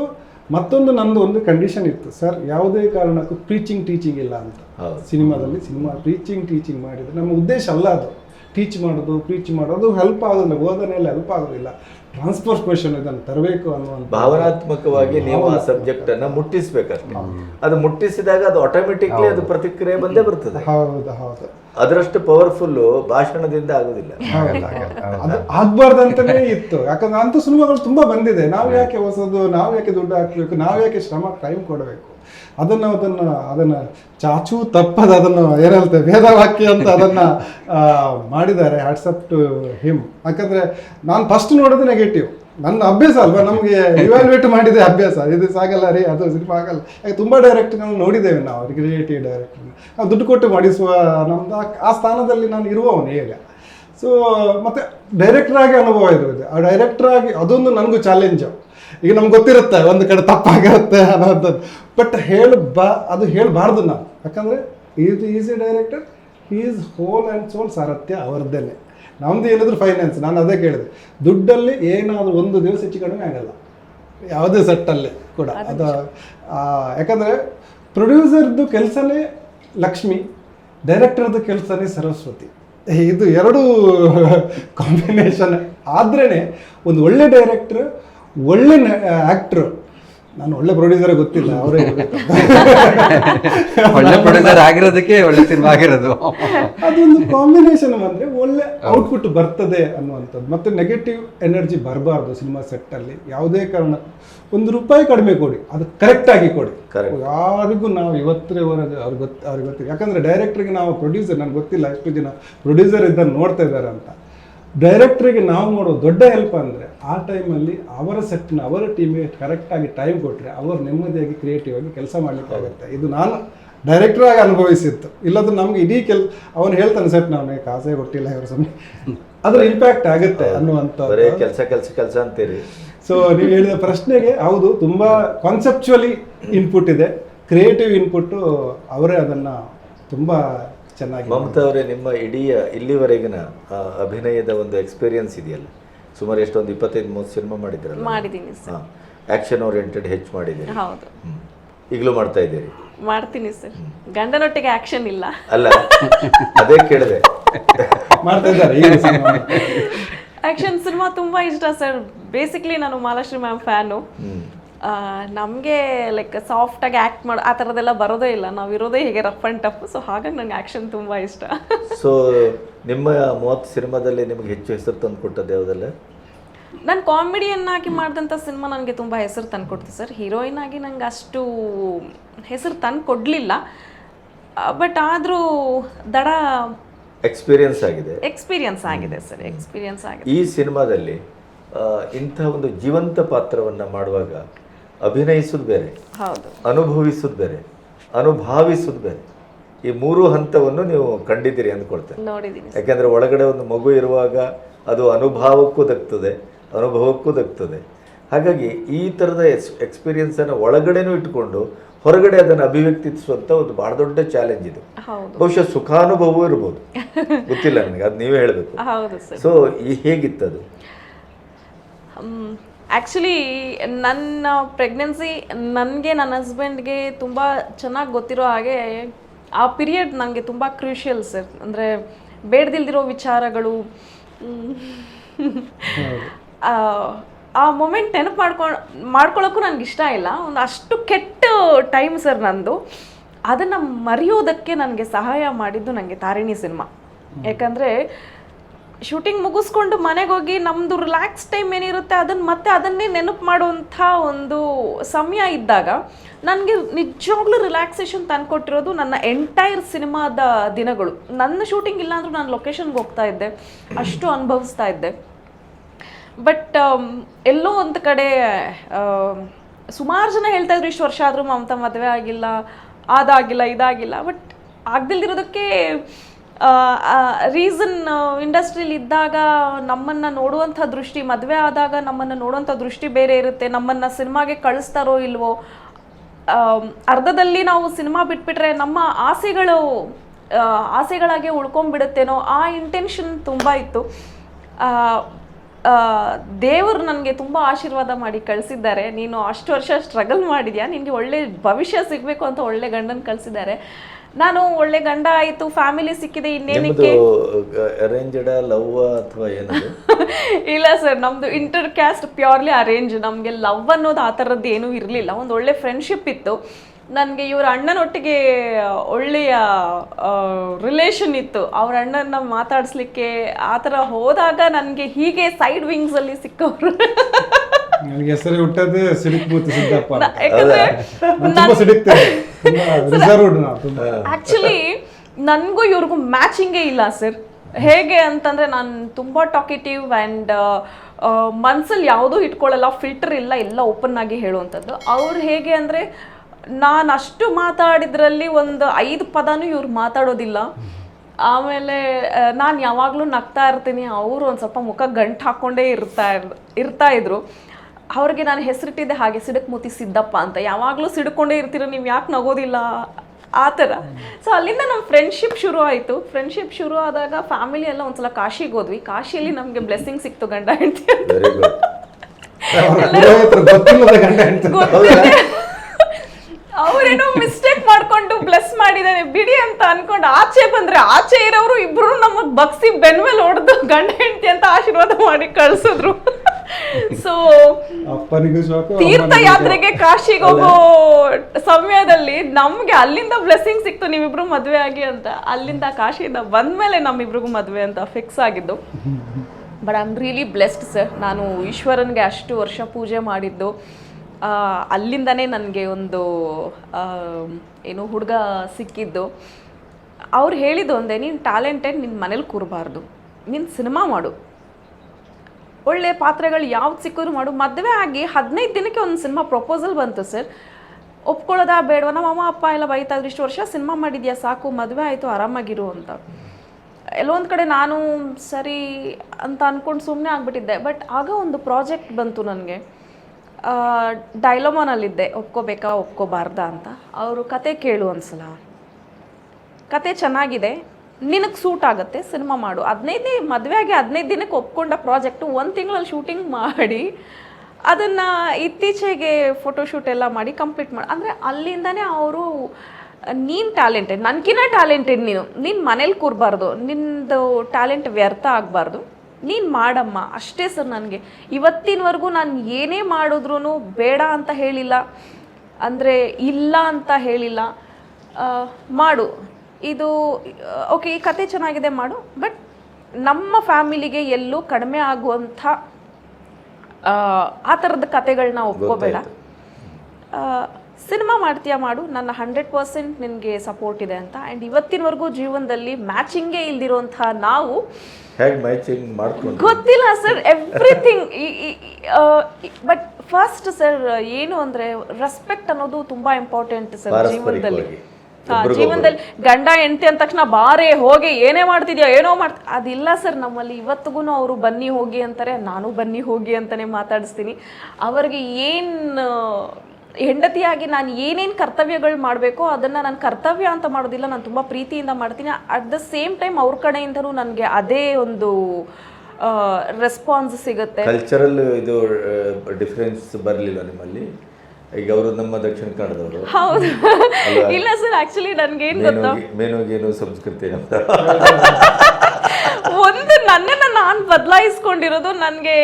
ಮತ್ತೊಂದು ನಂದು ಒಂದು ಕಂಡೀಷನ್ ಇತ್ತು. ಸರ್ ಯಾವುದೇ ಕಾರಣಕ್ಕೂ ಪ್ರೀಚಿಂಗ್ ಟೀಚಿಂಗ್ ಇಲ್ಲ ಅಂತ. ಸಿನಿಮಾದಲ್ಲಿ ಸಿನಿಮಾ ಟೀಚಿಂಗ್ ಟೀಚಿಂಗ್ ಮಾಡಿದ್ರೆ ನಮ್ಮ ಉದ್ದೇಶ ಅಲ್ಲ ಅದು. ಟೀಚ್ ಮಾಡೋದು ಪ್ರೀಚ್ ಮಾಡೋದು ಹೆಲ್ಪ್ ಆಗೋದಿಲ್ಲ. ಓದನೆಯಲ್ಲಿ ಹೆಲ್ಪ್ ಆಗೋದಿಲ್ಲ. ಟ್ರಾನ್ಸ್ಫರ್ಮೇಷನ್ ಇದನ್ನು ತರಬೇಕು ಅನ್ನುವಂಥ ಭಾವನಾತ್ಮಕವಾಗಿ ನೀವು ಆ ಸಬ್ಜೆಕ್ಟ್ ಅನ್ನ ಮುಟ್ಟಿಸ್ಬೇಕಷ್ಟೇ. ಅದು ಮುಟ್ಟಿಸಿದಾಗ ಅದು ಆಟೋಮೆಟಿಕ್ಲಿ ಅದು ಪ್ರತಿಕ್ರಿಯೆ ಬಂದೇ ಬರ್ತದೆ. ಹೌದು ಹೌದು. ಅದರಷ್ಟು ಪವರ್ಫುಲ್ ಭಾಷಣದಿಂದ ಆಗುದಿಲ್ಲ. ಅದು ಆಗ್ಬಾರ್ದಂತಾನೆ ಇತ್ತು. ಯಾಕಂದ್ರೆ ಅಂತ ಸಿನಿಮಾಗಳು ತುಂಬಾ ಬಂದಿದೆ. ನಾವು ಯಾಕೆ ಹೊಸದು ನಾವು ಯಾಕೆ ದುಡ್ಡು ಹಾಕ್ಬೇಕು ನಾವು ಯಾಕೆ ಶ್ರಮ ಟೈಮ್ ಕೊಡಬೇಕು? ಅದನ್ನು ಅದನ್ನು ಅದನ್ನು ಚಾಚು ತಪ್ಪದ ಅದನ್ನು ಏನು ಹೇಳ್ತೇವೆ ವೇದವಾಕ್ಯ ಅಂತ ಅದನ್ನು ಮಾಡಿದ್ದಾರೆ. ಹ್ಯಾಟ್ಸಪ್ ಟು ಹಿಮ್ ಯಾಕಂದರೆ ನಾನು ಫಸ್ಟ್ ನೋಡೋದು ನೆಗೆಟಿವ್ ನನ್ನ ಅಭ್ಯಾಸ ಅಲ್ವಾ? ನಮಗೆ ಇವ್ಯಾಲ್ಯೂಯೇಟ್ ಮಾಡಿದೆ ಅಭ್ಯಾಸ. ಇದು ಸಾಗಲ್ಲ ರೀ, ಅದು ಸಿನಿಮಾ ಆಗಲ್ಲ. ಯಾಕೆ ತುಂಬ ನಾವು ನೋಡಿದ್ದೇವೆ ನಾವು. ಕ್ರಿಯೇಟಿವ್ ಡೈರೆಕ್ಟರ್ ನಾವು ದುಡ್ಡು ಕೊಟ್ಟು ಮಾಡಿಸುವ ನಮ್ದು ಆ- ಆ ಸ್ಥಾನದಲ್ಲಿ ನಾನು ಇರುವವನು ಈಗ. ಸೊ ಮತ್ತೆ ಡೈರೆಕ್ಟರ್ ಆಗಿ ಅನುಭವ ಇರುವುದು ಆ ಡೈರೆಕ್ಟರ್ ಆಗಿ ಅದೊಂದು ನನಗೂ ಚಾಲೆಂಜು ಈಗ ನಮ್ಗೆ ಗೊತ್ತಿರುತ್ತೆ ಒಂದು ಕಡೆ ತಪ್ಪಾಗಿರುತ್ತೆ ಅನ್ನೋಂಥದ್ದು ಬಟ್ ಹೇಳ ಬಾ ಅದು ಹೇಳಬಾರ್ದು ನಾವು ಯಾಕಂದರೆ is is a director is whole and soul ಸಾರಥ್ಯ ಅವರದ್ದೇನೆ. ನಮ್ದು ಏನಿದ್ರು ಫೈನಾನ್ಸ್ ನಾನು ಅದೇ ಕೇಳಿದೆ. ದುಡ್ಡಲ್ಲಿ ಏನಾದರೂ ಒಂದು ದಿವಸ ಹೆಚ್ಚು ಕಡಿಮೆ ಆಗಲ್ಲ. ಯಾವುದೇ ಸೆಟ್ಟಲ್ಲಿ ಕೂಡ. ಅದು ಯಾಕಂದರೆ ಪ್ರೊಡ್ಯೂಸರ್ದು ಕೆಲಸನೇ ಲಕ್ಷ್ಮಿ ಡೈರೆಕ್ಟರ್ದು ಕೆಲಸನೇ ಸರಸ್ವತಿ. ಇದು ಎರಡು ಕಾಂಬಿನೇಷನ್ ಆದ್ರೇ ಒಂದು ಒಳ್ಳೆ ಡೈರೆಕ್ಟ್ರ್ ಒಳ್ಳೆ ಆ್ಯಕ್ಟ್ರು ನಾನು ಒಳ್ಳೆ ಪ್ರೊಡ್ಯೂಸರ್ ಗೊತ್ತಿಲ್ಲ ಅವರೇ [LAUGHS] ಒಳ್ಳೆ ಪ್ರೊಡ್ಯೂಸರ್ ಆಗಿರೋದಕ್ಕೆ ಒಳ್ಳೆ ಸಿನಿಮಾ ಆಗಿರೋದು. ಅದೊಂದು ಕಾಂಬಿನೇಷನ್ ಅಂದ್ರೆ ಒಳ್ಳೆ ಔಟ್ಪುಟ್ ಬರ್ತದೆ ಅನ್ನುವಂಥದ್ದು. ಮತ್ತೆ ನೆಗೆಟಿವ್ ಎನರ್ಜಿ ಬರಬಾರ್ದು ಸಿನಿಮಾ ಸೆಟ್ ಅಲ್ಲಿ. ಯಾವುದೇ ಕಾರಣ ಒಂದು ರೂಪಾಯಿ ಕಡಿಮೆ ಕೊಡಿ ಅದು ಕರೆಕ್ಟ್ ಆಗಿ ಕೊಡಿ. ಯಾರಿಗೂ ನಾವು ಇವತ್ತರವರೆಗೆ ಅವ್ರಿಗೆ ಗೊತ್ತು ಅವ್ರಿಗೆ ಗೊತ್ತಿಲ್ಲ ಯಾಕಂದ್ರೆ ಡೈರೆಕ್ಟ್ರಿಗೆ ನಾವು ಪ್ರೊಡ್ಯೂಸರ್ ನನಗೆ ಗೊತ್ತಿಲ್ಲ ಎಷ್ಟು ಜನ ಪ್ರೊಡ್ಯೂಸರ್ ಇದ್ದನ್ನು ನೋಡ್ತಾ ಇದ್ದಾರೆ ಅಂತ. ಡೈರೆಕ್ಟ್ರಿಗೆ ನಾವು ಮಾಡೋ ದೊಡ್ಡ ಹೆಲ್ಪ್ ಅಂದರೆ ಆ ಟೈಮಲ್ಲಿ ಅವರ ಸೆಟ್ನ ಅವರ ಟೀಮಿಗೆ ಕರೆಕ್ಟಾಗಿ ಟೈಮ್ ಕೊಟ್ಟರೆ ಅವರು ನೆಮ್ಮದಿಯಾಗಿ ಕ್ರಿಯೇಟಿವ್ ಆಗಿ ಕೆಲಸ ಮಾಡಲಿಕ್ಕಾಗುತ್ತೆ ಇದು ನಾನು ಡೈರೆಕ್ಟರ್ ಆಗಿ ಅನುಭವಿಸಿತ್ತು ಇಲ್ಲದ್ರೆ ನಮ್ಗೆ ಇಡೀ ಕೆಲ್ ಅವನು ಹೇಳ್ತಾನೆ ಸೆಟ್ ಅವನಿಗೆ ಕಾಸೇ ಕೊಟ್ಟಿಲ್ಲ ಇವರು ಸಮಯ ಅದ್ರ ಇಂಪ್ಯಾಕ್ಟ್ ಆಗುತ್ತೆ ಅನ್ನುವಂಥ ಕೆಲಸ ಕೆಲಸ ಕೆಲಸ ಅಂತೀರಿ. ಸೊ ನೀವು ಹೇಳಿದ ಪ್ರಶ್ನೆಗೆ ಹೌದು ತುಂಬ ಕಾನ್ಸೆಪ್ಚುವಲಿ ಇನ್ಪುಟ್ ಇದೆ. ಕ್ರಿಯೇಟಿವ್ ಇನ್ಪುಟ್ ಅವರೇ ಅದನ್ನು ತುಂಬ ಚೆನ್ನಾಗಿ ಮಮತಾ ಅವರೇ ನಿಮ್ಮ ಇಡೀ ಇಲ್ಲಿವರೆಗಿನ ಅಭಿನಯದ ಒಂದು ಎಕ್ಸ್ಪೀರಿಯನ್ಸ್ ಇದೆಯಲ್ಲ? ಸುಮಾರು ಎಷ್ಟೊಂದು ಇಪ್ಪತ್ತೈದು ಮೂವತ್ತು ಸಿನಿಮಾ ಮಾಡಿದ್ರಲ್ಲ? ಮಾಡಿದ್ದೀನಿ ಸರ್. ಹಾಂ. ಆ್ಯಕ್ಷನ್ ಓರಿಯೆಂಟೆಡ್ ಹೆಚ್ಚು ಮಾಡಿದ್ದೀರಿ. ಹೌದು. ಹ್ಮ್. ಈಗಲೂ ಮಾಡ್ತಾ ಇದ್ದೀರಿ? ಮಾಡ್ತೀನಿ ಸರ್. ಗಂಡನೊಟ್ಟಿಗೆ ಆಕ್ಷನ್ ಇಲ್ಲ. ಅಲ್ಲ ಅದೇ ಕೇಳಿದೆ. ಮಾಡ್ತಾ ಇದ್ದಾರೆ ಈಗ ಸಿನಿಮಾ ಆಕ್ಷನ್ ಸಿನಿಮಾ ತುಂಬಾ ಇಷ್ಟ ಸರ್. ಬೇಸಿಕ್ಲಿ ನಾನು ಮಾಲಾಶ್ರೀ ಮ್ಯಾಮ್ ಫ್ಯಾನು ಹ್ಮ್. ನಮಗೆ ಲೈಕ್ ಸಾಫ್ಟಾಗಿ ಆ್ಯಕ್ಟ್ ಮಾಡೋ ಆ ಥರದ್ದೆಲ್ಲ ಬರೋದೇ ಇಲ್ಲ. ನಾವು ಇರೋದೇ ಹೀಗೆ ರಫ್ ಆ್ಯಂಡ್ ಟಫ್ ಸೊ ಹಾಗಾಗಿ ನಂಗೆ ಆ್ಯಕ್ಷನ್ ತುಂಬ ಇಷ್ಟ. ಸೊ ನಿಮ್ಮ ಮೂವತ್ತು ಸಿನಿಮಾದಲ್ಲಿ ನಿಮಗೆ ಹೆಚ್ಚು ಹೆಸರು ತಂದು ಕೊಟ್ಟದ್ದು ಯಾವುದಲ್ಲ? ನಾನು ಕಾಮಿಡಿಯನ್ನಾಗಿ ಮಾಡಿದಂಥ ಸಿನಿಮಾ ನನಗೆ ತುಂಬ ಹೆಸರು ತಂದು ಕೊಡ್ತು ಸರ್. ಹೀರೋಯಿನ್ ಆಗಿ ನಂಗೆ ಅಷ್ಟು ಹೆಸರು ತಂದು ಕೊಡಲಿಲ್ಲ. ಬಟ್ ಆದರೂ ದಡ ಎಕ್ಸ್ಪೀರಿಯನ್ಸ್ ಆಗಿದೆ. ಎಕ್ಸ್ಪೀರಿಯನ್ಸ್ ಆಗಿದೆ ಸರ್. ಎಕ್ಸ್ಪೀರಿಯನ್ಸ್ ಆಗಿದೆ. ಈ ಸಿನಿಮಾದಲ್ಲಿ ಇಂಥ ಒಂದು ಜೀವಂತ ಪಾತ್ರವನ್ನು ಮಾಡುವಾಗ ಅಭಿನಯಿಸೋದು ಬೇರೆ ಅನುಭವಿಸೋದು ಬೇರೆ ಅನುಭಾವಿಸೋದು ಬೇರೆ. ಈ ಮೂರು ಹಂತವನ್ನು ನೀವು ಕಂಡಿದ್ದೀರಿ ಅಂದ್ಕೊಳ್ತೇನೆ. ಯಾಕೆಂದ್ರೆ ಒಳಗಡೆ ಒಂದು ಮಗು ಇರುವಾಗ ಅದು ಅನುಭವಕ್ಕೂ ದಕ್ತದೆ ಅನುಭವಕ್ಕೂ ದಕ್ತದೆ. ಹಾಗಾಗಿ ಈ ಥರದ ಎಕ್ಸ್ ಎಕ್ಸ್ಪೀರಿಯನ್ಸನ್ನು ಒಳಗಡೆನೂ ಇಟ್ಕೊಂಡು ಹೊರಗಡೆ ಅದನ್ನು ಅಭಿವ್ಯಕ್ತಿಸುವಂಥ ಒಂದು ಭಾಳ ದೊಡ್ಡ ಚಾಲೆಂಜ್ ಇದು. ಬಹುಶಃ ಸುಖಾನುಭವವೂ ಇರ್ಬೋದು. ಗೊತ್ತಿಲ್ಲ ನನಗೆ ಅದು ನೀವೇ ಹೇಳಬೇಕು. ಸೊ ಈ ಹೇಗಿತ್ತದು? ಆ್ಯಕ್ಚುಲಿ ನನ್ನ ಪ್ರೆಗ್ನೆನ್ಸಿ ನನಗೆ ನನ್ನ ಹಸ್ಬೆಂಡ್ಗೆ ತುಂಬ ಚೆನ್ನಾಗಿ ಗೊತ್ತಿರೋ ಹಾಗೆ ಆ ಪೀರಿಯಡ್ ನನಗೆ ತುಂಬ ಕ್ರೂಷಿಯಲ್ ಸರ್ ಅಂದರೆ ಬೇಡದಿಲ್ದಿರೋ ವಿಚಾರಗಳು. ಆ, ಮೊಮೆಂಟ್ ನೆನಪು ಮಾಡ್ಕೊಂಡು ಮಾಡ್ಕೊಳ್ಳೋಕ್ಕೂ ನನಗೆ ಇಷ್ಟ ಇಲ್ಲ. ಒಂದು ಅಷ್ಟು ಕೆಟ್ಟ ಟೈಮ್ ಸರ್ ನಂದು. ಅದನ್ನು ಮರೆಯೋದಕ್ಕೆ ನನಗೆ ಸಹಾಯ ಮಾಡಿದ್ದು ನನಗೆ ತಾರಿಣಿ ಸಿನಿಮಾ ಯಾಕಂದರೆ ಶೂಟಿಂಗ್ ಮುಗಿಸ್ಕೊಂಡು ಮನೆಗೆ ಹೋಗಿ ನಮ್ಮದು ರಿಲ್ಯಾಕ್ಸ್ ಟೈಮ್ ಏನಿರುತ್ತೆ ಅದನ್ನು ಮತ್ತೆ ಅದನ್ನೇ ನೆನಪು ಮಾಡುವಂಥ ಒಂದು ಸಮಯ ಇದ್ದಾಗ ನನಗೆ ನಿಜವಾಗ್ಲೂ ರಿಲ್ಯಾಕ್ಸೇಷನ್ ತಂದುಕೊಟ್ಟಿರೋದು ನನ್ನ ಎಂಟೈರ್ ಸಿನಿಮಾದ ದಿನಗಳು. ನನ್ನ ಶೂಟಿಂಗ್ ಇಲ್ಲ ಅಂದರೂ ನಾನು ಲೊಕೇಶನ್ಗೆ ಹೋಗ್ತಾ ಇದ್ದೆ, ಅಷ್ಟು ಅನುಭವಿಸ್ತಾ ಇದ್ದೆ. ಬಟ್ ಎಲ್ಲೋ ಒಂದು ಕಡೆ ಸುಮಾರು ಜನ ಹೇಳ್ತಾ ಇದ್ರು ಇಷ್ಟು ವರ್ಷ ಆದರೂ ಮಮತಾ ಮದುವೆ ಆಗಿಲ್ಲ, ಅದಾಗಿಲ್ಲ, ಇದಾಗಿಲ್ಲ ಬಟ್ ಆಗ್ದಿಲ್ದಿರೋದಕ್ಕೆ ರೀಸನ್ ಇಂಡಸ್ಟ್ರಿಲಿ ಇದ್ದಾಗ ನಮ್ಮನ್ನು ನೋಡುವಂಥ ದೃಷ್ಟಿ, ಮದುವೆ ಆದಾಗ ನಮ್ಮನ್ನು ನೋಡುವಂಥ ದೃಷ್ಟಿ ಬೇರೆ ಇರುತ್ತೆ. ನಮ್ಮನ್ನು ಸಿನಿಮಾಗೆ ಕಳಿಸ್ತಾರೋ ಇಲ್ವೋ ಅರ್ಧದಲ್ಲಿ ನಾವು ಸಿನಿಮಾ ಬಿಟ್ಬಿಟ್ರೆ ನಮ್ಮ ಆಸೆಗಳು ಆಸೆಗಳಾಗೆ ಉಳ್ಕೊಂಡ್ಬಿಡುತ್ತೇನೋ ಆ ಇಂಟೆನ್ಷನ್ ತುಂಬ ಇತ್ತು. ದೇವರು ನನಗೆ ತುಂಬ ಆಶೀರ್ವಾದ ಮಾಡಿ ಕಳಿಸಿದ್ದಾರೆ. ನೀನು ಅಷ್ಟು ವರ್ಷ ಸ್ಟ್ರಗಲ್ ಮಾಡಿದ್ಯಾ? ನಿನಗೆ ಒಳ್ಳೆ ಭವಿಷ್ಯ ಸಿಗಬೇಕು ಅಂತ ಒಳ್ಳೆ ಗಂಡನ ಕಳಿಸಿದ್ದಾರೆ. ನಾನು ಒಳ್ಳೆ ಗಂಡ ಆಯ್ತು ಫ್ಯಾಮಿಲಿ ಸಿಕ್ಕಿದೆ ಇನ್ನೇನಕ್ಕೆ? ಅರೇಂಜ್ಡ್ ಲವ್ ಅಥವಾ [LAUGHS] ಇಲ್ಲ ಸರ್ ನಮ್ದು ಇಂಟರ್ ಕ್ಯಾಸ್ಟ್ ಪ್ಯೂರ್ಲಿ ಅರೇಂಜ್ ನಮಗೆ ಲವ್ ಅನ್ನೋದು ಆ ಥರದ್ದು ಏನೂ ಇರಲಿಲ್ಲ. ಒಂದು ಒಳ್ಳೆ ಫ್ರೆಂಡ್ಶಿಪ್ ಇತ್ತು. ನನಗೆ ಇವ್ರ ಅಣ್ಣನೊಟ್ಟಿಗೆ ಒಳ್ಳೆಯ ರಿಲೇಷನ್ ಇತ್ತು. ಅವ್ರ ಅಣ್ಣನ ಮಾತಾಡಿಸ್ಲಿಕ್ಕೆ ಆ ಥರ ಹೋದಾಗ ನನಗೆ ಹೀಗೆ ಸೈಡ್ ವಿಂಗ್ಸಲ್ಲಿ ಸಿಕ್ಕವರು. [LAUGHS] ನನಗೆ ಹೆಸರು ಹುಟ್ಟದೆ ಸಿಡಿಕ್ಬೂತಿ ಸಿದ್ದಪ್ಪ ಅಂತ. ಯಾಕಂದ್ರೆ ನಾನು ತುಂಬಾ ಸಿಡಿಕ್ತೇನೆ ತುಂಬಾ ರಿಸರ್ವ್ಡ್ ನಾವು ತುಂಬಾ. ಆಕ್ಚುಲಿ ನನಗೂ ಇವ್ರಿಗೂ ಮ್ಯಾಚಿಂಗೇ ಇಲ್ಲ ಸರ್ ಹೇಗೆ ಅಂತಂದ್ರೆ ನಾನು ತುಂಬಾ ಟಾಕಿಟಿವ್ ಆ್ಯಂಡ್ ಮನ್ಸಲ್ಲಿ ಯಾವುದೂ ಇಟ್ಕೊಳ್ಳಲ್ಲ ಫಿಲ್ಟರ್ ಇಲ್ಲ ಎಲ್ಲ ಓಪನ್ ಆಗಿ ಹೇಳುವಂಥದ್ದು. ಅವ್ರು ಹೇಗೆ ಅಂದರೆ ನಾನು ಅಷ್ಟು ಮಾತಾಡಿದ್ರಲ್ಲಿ ಒಂದು ಐದು ಪದನೂ ಇವ್ರು ಮಾತಾಡೋದಿಲ್ಲ. ಆಮೇಲೆ ನಾನು ಯಾವಾಗಲೂ ನಗ್ತಾ ಇರ್ತೀನಿ ಅವರು ಒಂದು ಸ್ವಲ್ಪ ಮುಖ ಗಂಟು ಹಾಕ್ಕೊಂಡೇ ಇರ್ತಾ ಇರ್- ಇರ್ತಾ ಇದ್ರು. ಅವ್ರಿಗೆ ನಾನು ಹೆಸರಿಟ್ಟಿದ್ದೆ ಹಾಗೆ ಸಿಡಕ್ ಮೂತಿ ಸಿದ್ದಪ್ಪ ಅಂತ. ಯಾವಾಗಲೂ ಸಿಡ್ಕೊಂಡೇ ಇರ್ತೀರ ನೀವು ಯಾಕೆ ನಗೋದಿಲ್ಲ? ಆ ಥರ. ಸೊ ಅಲ್ಲಿಂದ ನಮ್ಮ ಫ್ರೆಂಡ್ಶಿಪ್ ಶುರು ಆಯಿತು. ಫ್ರೆಂಡ್ಶಿಪ್ ಶುರು ಆದಾಗ ಫ್ಯಾಮಿಲಿ ಎಲ್ಲ ಒಂದ್ಸಲ ಕಾಶಿಗೆ ಹೋದ್ವಿ. ಕಾಶಿಯಲ್ಲಿ ನಮಗೆ ಬ್ಲೆಸ್ಸಿಂಗ್ ಸಿಕ್ತು ಗಂಡ ಹೆಂಡ್ತಿ. ಅವರೇನೋ ಮಿಸ್ಟೇಕ್ ಮಾಡ್ಕೊಂಡು ಬ್ಲೆಸ್ ಮಾಡಿದ್ದಾನೆ ಬಿಡಿ ಅಂತ ಅನ್ಕೊಂಡು ಆಚೆ ಬಂದ್ರೆ ಆಚೆ ಇರೋರು ಇಬ್ರು ನಮಗ್ ಬಗ್ಸಿ ಬೆನ್ಮೇಲೆ ಹೊಡೆದು ಗಂಡ ಹೆಂಡತಿ ಅಂತ ಆಶೀರ್ವಾದ ಮಾಡಿ ಕಳ್ಸಿದ್ರು. ಸೊ ತೀರ್ಥಯಾತ್ರೆಗೆ ಕಾಶಿಗೆ ಹೋಗೋ ಸಮಯದಲ್ಲಿ ನಮ್ಗೆ ಅಲ್ಲಿಂದ ಬ್ಲೆಸ್ಸಿಂಗ್ ಸಿಕ್ತು ನೀವಿಬ್ರು ಮದ್ವೆ ಆಗಿ ಅಂತ. ಅಲ್ಲಿಂದ ಕಾಶಿಯಿಂದ ಬಂದ್ಮೇಲೆ ನಮ್ಮಿಬ್ರಿಗೂ ಮದ್ವೆ ಅಂತ ಫಿಕ್ಸ್ ಆಗಿದ್ದು. But I am really blessed sir ನಾನು ಈಶ್ವರನ್ಗೆ ಅಷ್ಟು ವರ್ಷ ಪೂಜೆ ಮಾಡಿದ್ದು. ಅಲ್ಲಿಂದನೇ ನನಗೆ ಒಂದು ಏನು ಹುಡುಗ ಸಿಕ್ಕಿದ್ದು. ಅವ್ರು ಹೇಳಿದ್ದು ಒಂದೇ ನೀನು ಟ್ಯಾಲೆಂಟೆಡ್ ನಿನ್ನ ಮನೇಲಿ ಕೂರಬಾರ್ದು. ನೀನು ಸಿನಿಮಾ ಮಾಡು. ಒಳ್ಳೆ ಪಾತ್ರಗಳು ಯಾವ್ದು ಸಿಕ್ಕಿದ್ರು ಮಾಡು. ಮದುವೆ ಆಗಿ ಹದಿನೈದು ದಿನಕ್ಕೆ ಒಂದು ಸಿನಿಮಾ ಪ್ರಪೋಸಲ್ ಬಂತು ಸರ್. ಒಪ್ಕೊಳ್ಳೋದಾ ಬೇಡವಾ? ನಮ್ಮ ಅಮ್ಮ, ಅಪ್ಪ ಎಲ್ಲ ಬೈತಾ ಇದ್ರು ಇಷ್ಟು ವರ್ಷ ಸಿನಿಮಾ ಮಾಡಿದ್ಯಾ? ಸಾಕು, ಮದುವೆ ಆಯಿತು, ಆರಾಮಾಗಿರು ಅಂತ. ಎಲ್ಲೊಂದು ಕಡೆ ನಾನು ಸರಿ ಅಂತ ಅಂದ್ಕೊಂಡು ಸುಮ್ಮನೆ ಆಗಿಬಿಟ್ಟಿದ್ದೆ. ಬಟ್ ಆಗ ಒಂದು ಪ್ರಾಜೆಕ್ಟ್ ಬಂತು ನನಗೆ. ಡೈಲೊಮಾನಲ್ಲಿದ್ದೆ ಒಪ್ಕೋಬೇಕಾ, ಒಪ್ಕೋಬಾರ್ದಾ ಅಂತ. ಅವರು ಕತೆ ಕೇಳು ಒಂದ್ಸಲ ಕತೆ ಚೆನ್ನಾಗಿದೆ. ನಿನಗೆ ಸೂಟ್ ಆಗುತ್ತೆ ಸಿನಿಮಾ ಮಾಡು. ಹದಿನೈದು ಮದುವೆ ಆಗಿ ಹದಿನೈದು ದಿನಕ್ಕೆ ಒಪ್ಕೊಂಡ ಪ್ರಾಜೆಕ್ಟು ಒಂದು ತಿಂಗಳಲ್ಲಿ ಶೂಟಿಂಗ್ ಮಾಡಿ, ಅದನ್ನು ಇತ್ತೀಚೆಗೆ ಫೋಟೋಶೂಟ್ ಎಲ್ಲ ಮಾಡಿ ಕಂಪ್ಲೀಟ್ ಮಾಡಿ. ಅಂದರೆ ಅಲ್ಲಿಂದನೇ ಅವರು, ನೀನು ಟ್ಯಾಲೆಂಟೆಡ್ ನನಗಿನ್ನ ಟ್ಯಾಲೆಂಟೆಡ್ ನೀನು. ನೀನು ಮನೇಲಿ ಕೂರಬಾರ್ದು, ನಿಂದು ಟ್ಯಾಲೆಂಟ್ ವ್ಯರ್ಥ ಆಗಬಾರ್ದು. ನೀನು ಮಾಡಮ್ಮ, ಅಷ್ಟೇ ಸರ್ ನನಗೆ. ಇವತ್ತಿನವರೆಗೂ ನಾನು ಏನೇ ಮಾಡಿದ್ರೂ ಬೇಡ ಅಂತ ಹೇಳಿಲ್ಲ. ಅಂದರೆ ಇಲ್ಲ ಅಂತ ಹೇಳಿಲ್ಲ. ಮಾಡು. ಇದು ಓಕೆ ಈ ಕತೆ ಚೆನ್ನಾಗಿದೆ ಮಾಡು ಬಟ್ ನಮ್ಮ ಫ್ಯಾಮಿಲಿಗೆ ಎಲ್ಲೂ ಕಡಿಮೆ ಆಗುವಂಥ ಆ, ಥರದ ಕತೆಗಳನ್ನ ಒಪ್ಕೋಬೇಡ. ಸಿನಿಮಾ ಮಾಡ್ತೀಯಾ ಮಾಡು ನನ್ನ ಹಂಡ್ರೆಡ್ ಪರ್ಸೆಂಟ್ ನಿನಗೆ ಸಪೋರ್ಟ್ ಇದೆ ಅಂತ. ಆ್ಯಂಡ್ ಇವತ್ತಿನವರೆಗೂ ಜೀವನದಲ್ಲಿ ಮ್ಯಾಚಿಂಗೇ ಇಲ್ದಿರೋಂಥ ನಾವು ಗೊತ್ತಿಲ್ಲ sir everything but first sir ಏನು ಅಂದರೆ ರೆಸ್ಪೆಕ್ಟ್ ಅನ್ನೋದು ತುಂಬ ಇಂಪಾರ್ಟೆಂಟ್ ಸರ್ ಜೀವನದಲ್ಲಿ. ಜೀವನದಲ್ಲಿ ಗಂಡ ಹೆಂಡತಿ ಅಂದ ತಕ್ಷಣ ಬಾರೆ ಹೋಗಿ ಏನೇ ಮಾಡ್ತಿದ್ಯಾ ಏನೋ ಮಾಡ್ತ ಅದಿಲ್ಲ ಸರ್ ನಮ್ಮಲ್ಲಿ ಇವತ್ತಿಗೂ ಅವರು ಬನ್ನಿ ಹೋಗಿ ಅಂತಾರೆ ನಾನು ಬನ್ನಿ ಹೋಗಿ ಅಂತಾನೆ ಮಾತಾಡಿಸ್ತೀನಿ. ಅವರಿಗೆ ಏನು ಹೆಂಡತಿಯಾಗಿ ನಾನು ಏನೇನು ಕರ್ತವ್ಯಗಳು ಮಾಡಬೇಕೋ ಅದನ್ನು ನಾನು ಕರ್ತವ್ಯ ಅಂತ ಮಾಡೋದಿಲ್ಲ ನಾನು ತುಂಬ ಪ್ರೀತಿಯಿಂದ ಮಾಡ್ತೀನಿ. ಅಟ್ ದ ಸೇಮ್ ಟೈಮ್ ಅವ್ರ ಕಡೆಯಿಂದನೂ ನನಗೆ ಅದೇ ಒಂದು ರೆಸ್ಪಾನ್ಸ್ ಸಿಗುತ್ತೆ. ಕಲ್ಚರಲ್ ಇದು ಡಿಫ್ರೆನ್ಸ್ ಬರಲಿಲ್ಲ ನಿಮ್ಮಲ್ಲಿ? ಈಗ ಅವರು ನಮ್ಮ ದಕ್ಷಿಣ ಕನ್ನಡದವರು. ಹೌದು. ಇಲ್ಲ ಸರ್ ಆ್ಯಕ್ಚುಲಿ ನನಗೇನು ಗೊತ್ತಾ? ಮೇನೋಗಿ ಏನು ಸಂಸ್ಕೃತಿ ಅಂತ. ಒಂದು ನನ್ನನ್ನು ನಾನು ಬದಲಾಯಿಸ್ಕೊಂಡಿರೋದು ನನಗೆ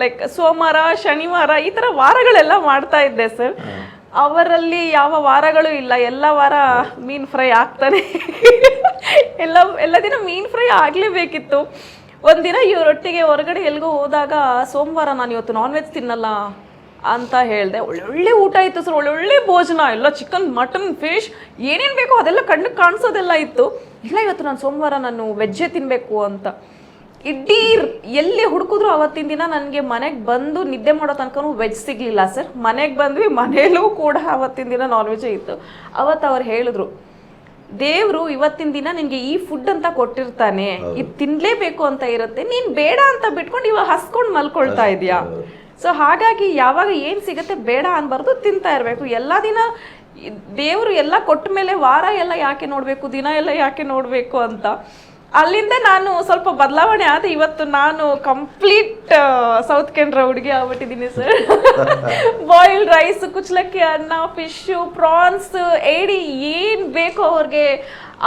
ಲೈಕ್ ಸೋಮವಾರ ಶನಿವಾರ ಈ ಥರ ವಾರಗಳೆಲ್ಲ ಮಾಡ್ತಾ ಇದ್ದೆ ಸರ್. ಅವರಲ್ಲಿ ಯಾವ ವಾರಗಳು ಇಲ್ಲ. ಎಲ್ಲ ವಾರ ಮೀನು ಫ್ರೈ ಆಗ್ತಾನೆ. ಎಲ್ಲ ಎಲ್ಲ ದಿನ ಮೀನು ಫ್ರೈ ಆಗಲೇಬೇಕಿತ್ತು. ಒಂದಿನ ಇವರೊಟ್ಟಿಗೆ ಹೊರಗಡೆ ಎಲ್ಗೋ ಹೋದಾಗ ಸೋಮವಾರ ನಾನು ಇವತ್ತು ನಾನ್ ವೆಜ್ ತಿನ್ನಲ್ಲ. ಅಂತ ಹೇಳಿದೆ. ಒಳ್ಳೊಳ್ಳೆ ಊಟ ಇತ್ತು ಸರ್. ಒಳ್ಳೊಳ್ಳೆ ಭೋಜನ. ಎಲ್ಲ ಚಿಕನ್ ಮಟನ್ ಫಿಶ್ ಏನೇನು ಬೇಕೋ ಅದೆಲ್ಲ ಕಣ್ಣು ಕಾಣಿಸೋದೆಲ್ಲ ಇತ್ತು. ಇಲ್ಲ ಇವತ್ತು ನಾನು ಸೋಮವಾರ ನಾನು ವೆಜ್ಜೇ ತಿನ್ನಬೇಕು ಅಂತ. ಇಡೀ ಎಲ್ಲಿ ಹುಡುಕಿದ್ರು ಅವತ್ತಿನ ದಿನ ನನಗೆ ಮನೆಗೆ ಬಂದು ನಿದ್ದೆ ಮಾಡೋ ತನಕನೂ ವೆಜ್ ಸಿಗಲಿಲ್ಲ ಸರ್. ಮನೆಗೆ ಬಂದ್ವಿ ಮನೆಯಲ್ಲೂ ಕೂಡ ಅವತ್ತಿನ ದಿನ ನಾನ್ ವೆಜ್ಜೇ ಇತ್ತು. ಅವತ್ತು ಅವ್ರು ಹೇಳಿದ್ರು ದೇವರು ಇವತ್ತಿನ ದಿನ ನಿನಗೆ ಈ ಫುಡ್ ಅಂತ ಕೊಟ್ಟಿರ್ತಾನೆ. ಇದು ತಿನ್ನಲೇಬೇಕು ಅಂತ ಇರುತ್ತೆ. ನೀನು ಬೇಡ ಅಂತ ಬಿಟ್ಕೊಂಡು ಇವಾಗ ಹಸ್ಕೊಂಡು ಮಲ್ಕೊಳ್ತಾ ಇದೀಯಾ? ಸೊ ಹಾಗಾಗಿ ಯಾವಾಗ ಏನು ಸಿಗುತ್ತೆ ಬೇಡ ಅನ್ಬಾರ್ದು ತಿಂತಾ ಇರಬೇಕು. ಎಲ್ಲ ದಿನ ದೇವರು ಎಲ್ಲ ಕೊಟ್ಟ ಮೇಲೆ ವಾರ ಎಲ್ಲ ಯಾಕೆ ನೋಡಬೇಕು, ದಿನ ಎಲ್ಲ ಯಾಕೆ ನೋಡಬೇಕು ಅಂತ. ಅಲ್ಲಿಂದ ನಾನು ಸ್ವಲ್ಪ ಬದಲಾವಣೆ ಆದ. ಇವತ್ತು ನಾನು ಕಂಪ್ಲೀಟ್ ಸೌತ್ ಕೆನರಾ ಹುಡುಗಿ ಆಗ್ಬಿಟ್ಟಿದ್ದೀನಿ ಸರ್ ಬಾಯ್ಲ್ಡ್ ರೈಸ್ ಕುಚ್ಚಲಕ್ಕಿ ಅನ್ನ ಫಿಶು ಪ್ರಾನ್ಸ್ ಏಡಿ ಏನ್ ಬೇಕೋ ಅವ್ರಿಗೆ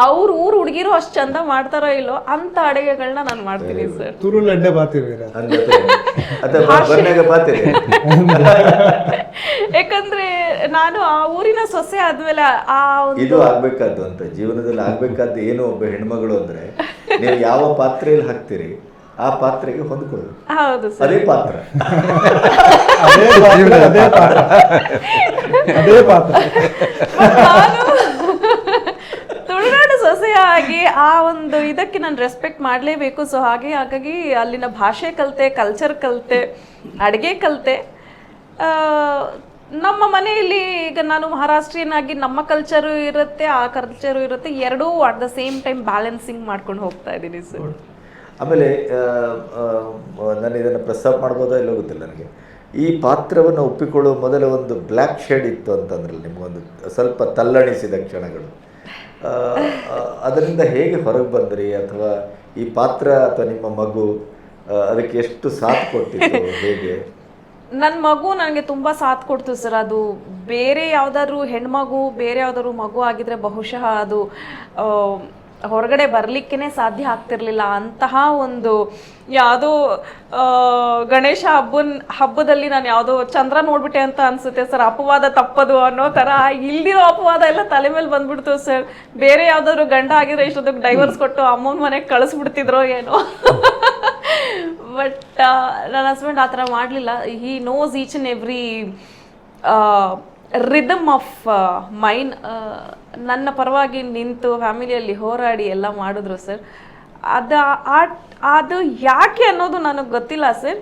ಅವ್ರ ಊರು ಹುಡುಗಿರು ಅಷ್ಟು ಚಂದ ಮಾಡ್ತಾರೋ ಇಲ್ಲೋ ಅಂತ ಅಡುಗೆಗಳನ್ನ ನಾನು ಮಾಡ್ತೀನಿ ಸರ್ ಬಾತಿರ್ವೀರ ಬರ್ನಾಗ ಪಾತಿರಿ [LAUGHS] ಯಾಕಂದ್ರೆ ನಾನು ಆ ಊರಿನ ಸೊಸೆ ಆದ್ಮೇಲೆ ಆ ಒಂದು ಇದು ಆಗ್ಬೇಕಾದ್ದು ಅಂತ ಜೀವನದಲ್ಲಿ ಆಗ್ಬೇಕಾದ್ದು ಏನು ಒಬ್ಬ ಹೆಣ್ಮಗಳು ಅಂದ್ರೆ ನೀವು ಯಾವ ಪಾತ್ರೆಯಲ್ಲಿ ಹಾಕ್ತೀರಿ ಆ ಪಾತ್ರೆಗೆ ಹೊಂದ್ಕೊಳ್ಳಿ ಹೌದು ಸರ್. ಅದೇ ಪಾತ್ರ. ಅದೇ ಪಾತ್ರ ಅದೇ ಪಾತ್ರ. ಅದೇ ಪಾತ್ರ. ನಾನು ತುಳುನಾಡು ಸೊಸೆಯಾಗಿ ಆ ಒಂದು ಇದಕ್ಕೆ ನಾನು ರೆಸ್ಪೆಕ್ಟ್ ಮಾಡಲೇಬೇಕು. ಸೊ ಹಾಗೆ ಹಾಗಾಗಿ ಅಲ್ಲಿನ ಭಾಷೆ ಕಲಿತೆ ಕಲ್ಚರ್ ಕಲಿತೆ ಅಡುಗೆ ಕಲಿತೆ. ನಮ್ಮ ಮನೆಯಲ್ಲಿ ಈಗ ನಾನು ಮಹಾರಾಷ್ಟ್ರೀಯನ್ ಆಗಿ ನಮ್ಮ ಕಲ್ಚರು ಇರುತ್ತೆ ಆ ಕಲ್ಚರು ಇರುತ್ತೆ ಎರಡೂ at the same time balancing ಮಾಡ್ಕೊಂಡು ಹೋಗ್ತಾ ಇದ್ದೀನಿ ಸರ್ ಆಮೇಲೆ ನಾನು ಇದನ್ನು ಪ್ರಸ್ತಾಪ ಮಾಡ್ಬೋದಾ ಇಲ್ಲ ಗೊತ್ತಿಲ್ಲ ನನಗೆ. ಈ ಪಾತ್ರವನ್ನು ಒಪ್ಪಿಕೊಳ್ಳುವ ಮೊದಲ ಒಂದು ಬ್ಲ್ಯಾಕ್ ಶೇಡ್ ಇತ್ತು ಅಂತಂದ್ರೆ ನಿಮಗೊಂದು ಸ್ವಲ್ಪ ತಲ್ಲಣಿಸಿದ ಕ್ಷಣಗಳು. ಅದರಿಂದ ಹೇಗೆ ಹೊರಗೆ ಬಂದ್ರಿ? ಅಥವಾ ಈ ಪಾತ್ರ ಅಥವಾ ನಿಮ್ಮ ಮಗು ಅದಕ್ಕೆ ಎಷ್ಟು ಸಾಥ್ ಕೊಟ್ಟಿತ್ತು? [LAUGHS] ಹೇಗೆ? ನನ್ನ ಮಗು ನನಗೆ ತುಂಬ ಸಾಥ್ ಕೊಡ್ತು ಸರ್. ಅದು ಬೇರೆ ಯಾವ್ದಾದ್ರು ಹೆಣ್ಮಗು, ಬೇರೆ ಯಾವ್ದಾದ್ರು ಮಗು ಆಗಿದ್ರೆ ಬಹುಶಃ ಅದು ಹೊರಗಡೆ ಬರಲಿಕ್ಕೇ ಸಾಧ್ಯ ಆಗ್ತಿರ್ಲಿಲ್ಲ. ಅಂತಹ ಒಂದು ಯಾವುದೋ ಗಣೇಶ ಹಬ್ಬನ, ಹಬ್ಬದಲ್ಲಿ ನಾನು ಯಾವುದೋ ಚಂದ್ರ ನೋಡ್ಬಿಟ್ಟೆ ಅಂತ ಅನ್ಸುತ್ತೆ ಸರ್. ಅಪವಾದ ತಪ್ಪದು ಅನ್ನೋ ಥರ ಇಲ್ದಿರೋ ಅಪವಾದ ಎಲ್ಲ ತಲೆ ಮೇಲೆ ಬಂದ್ಬಿಡ್ತು ಸರ್. ಬೇರೆ ಯಾವ್ದಾದ್ರು ಗಂಡ ಆಗಿದ್ರೆ ಇಷ್ಟೊತ್ತಿಗೆ ಡೈವರ್ಸ್ ಕೊಟ್ಟು ಅಮ್ಮನ ಮನೆಗೆ ಕಳಿಸ್ಬಿಡ್ತಿದ್ರೋ ಏನೋ. ಬಟ್ ನನ್ನ ಹಸ್ಬೆಂಡ್ ಆ ಥರ ಮಾಡಲಿಲ್ಲ. He knows each and every rhythm of mine ನನ್ನ ಪರವಾಗಿ ನಿಂತು ಫ್ಯಾಮಿಲಿಯಲ್ಲಿ ಹೋರಾಡಿ ಎಲ್ಲ ಮಾಡಿದ್ರು ಸರ್ ಅದು ಅದು ಯಾಕೆ ಅನ್ನೋದು ನನಗೆ ಗೊತ್ತಿಲ್ಲ ಸರ್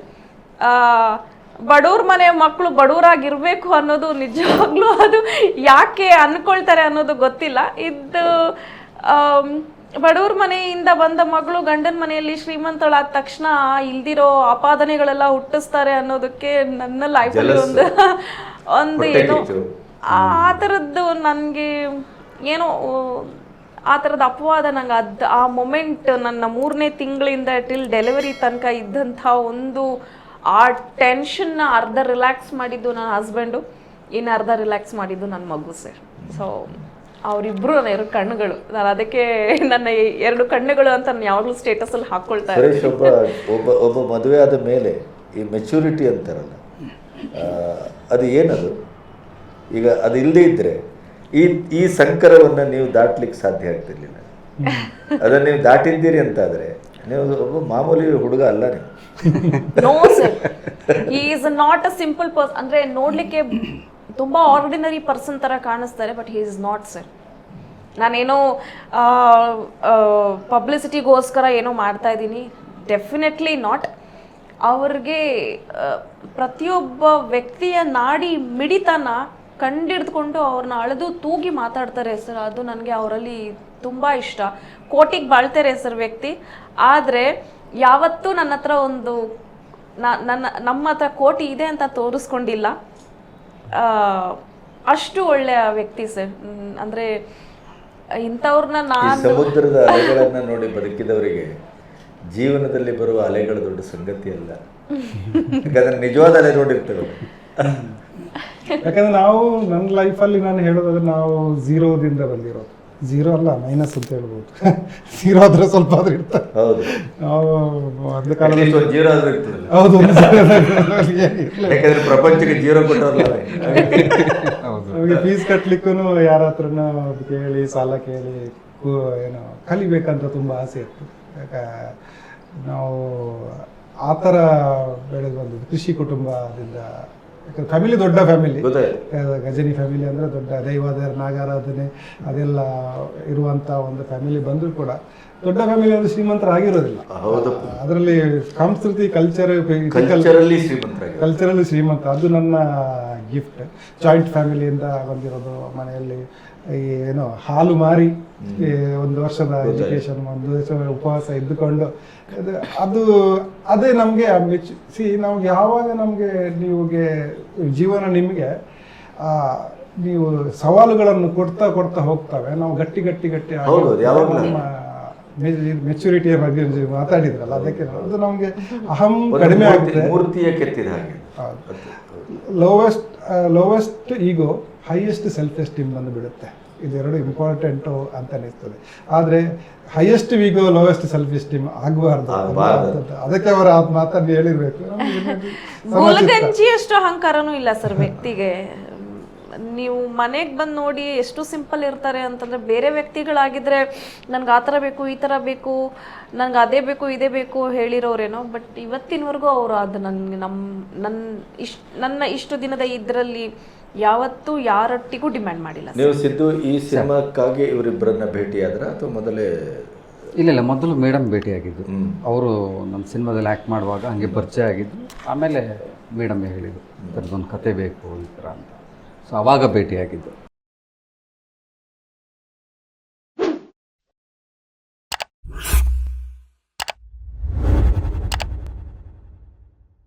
ಬಡವ್ರ ಮನೆ ಮಕ್ಕಳು ಬಡವರಾಗಿರ್ಬೇಕು ಅನ್ನೋದು ನಿಜವಾಗ್ಲೂ ಅದು ಯಾಕೆ ಅನ್ಕೊಳ್ತಾರೆ ಅನ್ನೋದು ಗೊತ್ತಿಲ್ಲ. ಇದು ಬಡವ್ರ ಮನೆಯಿಂದ ಬಂದ ಮಗಳು ಗಂಡನ ಮನೆಯಲ್ಲಿ ಶ್ರೀಮಂತಳಾದ ತಕ್ಷಣ ಇಲ್ದಿರೋ ಆಪಾದನೆಗಳೆಲ್ಲ ಹುಟ್ಟಿಸ್ತಾರೆ ಅನ್ನೋದಕ್ಕೆ ನನ್ನ ಲೈಫ್. ಒಂದು ಒಂದು ಏನು. ಆ ಥರದ್ದು ನನಗೆ ಏನೋ ಆ ಥರದ ಅಪವಾದ ನಂಗೆ ಅದು ಆ ಮೊಮೆಂಟ್ ನನ್ನ ಮೂರನೇ ತಿಂಗಳಿಂದ ಟಿಲ್ ಡೆಲಿವರಿ ತನಕ ಇದ್ದಂಥ ಒಂದು ಆ ಟೆನ್ಷನ್ನ ಅರ್ಧ ರಿಲ್ಯಾಕ್ಸ್ ಮಾಡಿದ್ದು ನನ್ನ ಹಸ್ಬೆಂಡು ಇನ್ನು ಅರ್ಧ ರಿಲ್ಯಾಕ್ಸ್ ಮಾಡಿದ್ದು ನನ್ನ ಮಗು ಸರ್ ಸೊ ಅವರಿಬ್ಬರು ನನ್ನ ಎರಡು ಕಣ್ಣುಗಳು. ನಾನು ಅದಕ್ಕೆ ನನ್ನ ಎರಡು ಕಣ್ಣುಗಳು ಅಂತ ನಾನು ಯಾವಾಗಲೂ ಸ್ಟೇಟಸಲ್ಲಿ ಹಾಕ್ಕೊಳ್ತಾ ಹಾಕೊಳ್ತಾ ಸುರೇಶ್ ಒಬ್ಬ ಒಬ್ಬ ಒಬ್ಬ ಮದುವೆ ಆದ ಮೇಲೆ ಈ ಮೆಚುರಿಟಿ ಅಂತಾರಲ್ಲ ಅದು ಏನದು? ಈಗ ಅದು ಇಲ್ಲದೇ ಇದ್ದರೆ ಈ ಈ ಸಂಕರವನ್ನು ನೀವು ದಾಟ್ಲಿಕ್ಕೆ ಸಾಧ್ಯ ಆಗ್ತಿರ್ಲಿಲ್ಲ. ಅದನ್ನು ನೀವು ದಾಟಿದ್ದೀರಿ ಅಂತಾದರೆ ನೀವು ಒಬ್ಬ ಮಾಮೂಲಿ ಹುಡುಗ ಅಲ್ಲ ನೀವು. No sir is not a simple person ಅಂದ್ರೆ ನೋಡ್ಲಿಕ್ಕೆ ತುಂಬಾ ಆರ್ಡಿನರಿ ಪರ್ಸನ್ ತರ ಕಾಣಿಸ್ತಾರೆ but he is not sir ನಾನೇನೋ ಪಬ್ಲಿಸಿಟಿಗೋಸ್ಕರ ಏನೋ ಮಾಡ್ತಾ ಇದ್ದೀನಿ. ಡೆಫಿನೆಟ್ಲಿ ನಾಟ್ ಅವ್ರಿಗೆ ಪ್ರತಿಯೊಬ್ಬ ವ್ಯಕ್ತಿಯ ನಾಡಿ ಮಿಡಿತನ ಕಂಡಿಡ್ದುಕೊಂಡು ಅವ್ರನ್ನ ಅಳೆದು ತೂಗಿ ಮಾತಾಡ್ತಾರೆ ಸರ್ ಅದು ನನಗೆ ಅವರಲ್ಲಿ ತುಂಬ ಇಷ್ಟ. ಕೋಟಿಗೆ ಬಾಳ್ತಾರೆ ಸರ್ ವ್ಯಕ್ತಿ. ಆದರೆ, ಯಾವತ್ತೂ ನನ್ನ ಹತ್ರ ಒಂದು ನನ್ನ, ನಮ್ಮ ಹತ್ರ ಕೋಟಿ ಇದೆ ಅಂತ ತೋರಿಸ್ಕೊಂಡಿಲ್ಲ. ಅಷ್ಟು ಒಳ್ಳೆಯ ವ್ಯಕ್ತಿ ಸರ್. ಅಂದರೆ ಇಂಥವ್ರನ್ನ ನಾನು ಸಮುದ್ರದ ಅಲೆಗಳನ್ನು ನೋಡಿ ಬದುಕಿದವರಿಗೆ ಜೀವನದಲ್ಲಿ ಬರುವ ಅಲೆಗಳು ದೊಡ್ಡ ಸಂಗತಿ ಅಲ್ಲ. ಯಾಕಂದ್ರೆ ನಿಜವಾದ ಅಲೆ ನೋಡಿರ್ತೇವೆ. ಯಾಕಂದ್ರೆ ನಾವು ನನ್ನ ಲೈಫಲ್ಲಿ ನಾನು ಹೇಳೋದಾದ್ರೆ ನಾವು ಝೀರೋದಿಂದ ಬಂದಿರೋದು. ಝೀರೋ ಅಲ್ಲ ಮೈನಸ್ ಅಂತ ಹೇಳ್ಬೋದು. ಝೀರೋ ಆದರೆ ಸ್ವಲ್ಪ ಆದ್ರೆ ಇರ್ತಾರೆ ಹೌದು. ನಾವು ಮೊದಲ ಕಾಲದಲ್ಲಿ ಜೀರೋ ಆದ್ರೂ ಇರ್ತದಲ್ಲ ಹೌದು ಒಂದು. ಯಾಕಂದ್ರೆ ಪ್ರಪಂಚಕ್ಕೆ ಜೀರೋ ಕೊಟ್ಟವ್ರಲ್ಲ. ನಮಗೆ ಫೀಸ್ ಕಟ್ಲಿಕ್ಕೂ ಯಾರ ಹತ್ರನೂ ಕೇಳಿ ಸಾಲ ಕೇಳಿ ಕು- ಏನು ಕಲಿಬೇಕಂತ ತುಂಬ ಆಸೆ ಇತ್ತು. ಯಾಕ ನಾವು ಆ ಥರ ಬೆಳೆದು ಬಂದಿದ್ದು ಕೃಷಿ ಕುಟುಂಬದಿಂದ ಫ್ಯಾಮಿಲಿ ದೊಡ್ಡ ಫ್ಯಾಮಿಲಿ ಗಜನಿ ಫ್ಯಾಮಿಲಿ ಅಂದರೆ ದೊಡ್ಡ ದೈವಾಧಾರ ನಾಗಾರಾಧನೆ ಅದೆಲ್ಲ ಇರುವಂಥ ಒಂದು ಫ್ಯಾಮಿಲಿ ಬಂದರೂ ಕೂಡ ದೊಡ್ಡ ಫ್ಯಾಮಿಲಿ ಅಂದ್ರೆ ಶ್ರೀಮಂತರಾಗಿರೋದಿಲ್ಲ. ಆಗಿರೋದಿಲ್ಲ ಅದರಲ್ಲಿ ಸಂಸ್ಕೃತಿ ಕಲ್ಚರ್ ಕಲ್ಚರಲ್ಲಿ ಶ್ರೀಮಂತ. ಅದು ನನ್ನ ಗಿಫ್ಟ್ ಜಾಯಿಂಟ್ ಫ್ಯಾಮಿಲಿಯಿಂದ ಬಂದಿರೋದು ಮನೆಯಲ್ಲಿ. ಏನೋ ಹಾಲು ಮಾರಿ ಒಂದು ವರ್ಷದ ಎಜುಕೇಶನ್ ಒಂದು ವರ್ಷ ಉಪವಾಸ ಇದ್ದುಕೊಂಡು ಅದು- ಅದು ನಮಗೆ ಸಿ ನಮ್ಗೆ ಯಾವಾಗ ನಮಗೆ ನೀವುಗೆ ಜೀವನ ನಿಮಗೆ ಆ, ನೀವು ಸವಾಲುಗಳನ್ನು ಕೊಡ್ತಾ ಕೊಡ್ತಾ ಹೋಗ್ತವೆ. ನಾವು ಗಟ್ಟಿ ಗಟ್ಟಿ ಗಟ್ಟಿ ನಮ್ಮ ಮೆಚುರಿಟಿಯ ಬಗ್ಗೆ ಮಾತಾಡಿದ್ರಲ್ಲ ಅದಕ್ಕೆ ಅದು ನಮಗೆ ಅಹಂ ಕಡಿಮೆ ಆಗ್ತದೆ. ಆಗುತ್ತೆ ಮೂರ್ತಿಯ ಕೆತ್ತಿದ ಹಾಗೆ. Lowest lowest ego highest self esteem ಬಂದು ಬಿಡುತ್ತೆ ಇದೆರಡು ಇಂಪಾರ್ಟೆಂಟು ಅಂತ ಅನಿಸ್ತದೆ ಆದರೆ highest ego lowest self esteem ಆಗಬಾರ್ದು ಆಗ್ಬಾರ್ದು. ಅದಕ್ಕೆ ಅವರು ಆ ಮಾತನ್ನು ಹೇಳಿರ್ಬೇಕು ಅಂಚಿಯಷ್ಟು. ಅಹಂಕಾರನೂ ಇಲ್ಲ ಸರ್ ವ್ಯಕ್ತಿಗೆ ನೀವು ಮನೆಗೆ ಬಂದು ನೋಡಿ ಎಷ್ಟು ಸಿಂಪಲ್ ಇರ್ತಾರೆ ಅಂತಂದರೆ ಬೇರೆ ವ್ಯಕ್ತಿಗಳಾಗಿದ್ದರೆ ನನಗೆ ಆ ಥರ ಬೇಕು ಈ ಥರ ಬೇಕು ನನಗೆ ಅದೇ ಬೇಕು ಇದೇ ಬೇಕು ಹೇಳಿರೋರೇನೋ ಬಟ್ ಇವತ್ತಿನವರೆಗೂ ಅವರು ಅದು ನನಗೆ ನಮ್ಮ ನನ್ನ ಇಷ್ಟು ನನ್ನ ಇಷ್ಟು ದಿನದ ಇದರಲ್ಲಿ ಯಾವತ್ತೂ ಯಾರೊಟ್ಟಿಗೂ ಡಿಮ್ಯಾಂಡ್ ಮಾಡಿಲ್ಲ ನೀವು ಸಿದ್ದು ಈ ಸಿನಿಮಾಕ್ಕಾಗಿ ಇವರಿಬ್ಬರನ್ನ ಭೇಟಿಯಾದ್ರ ಅಥವಾ ಮೊದಲೇ ಇಲ್ಲ ಇಲ್ಲ ಮೊದಲು ಮೇಡಮ್ ಭೇಟಿಯಾಗಿದ್ದು. ಅವರು ನಮ್ಮ ಸಿನಿಮಾದಲ್ಲಿ ಆ್ಯಕ್ಟ್ ಮಾಡುವಾಗ ಹಂಗೆ ಪರಿಚಯ ಆಗಿದ್ದು. ಆಮೇಲೆ ಮೇಡಮ್ ಹೇಳಿದರು ಒಂದು ಕತೆ ಬೇಕು ಈ ಥರ ಅಂತ. ಸೊ ಅವಾಗ ಭೇಟಿಯಾಗಿದ್ದು.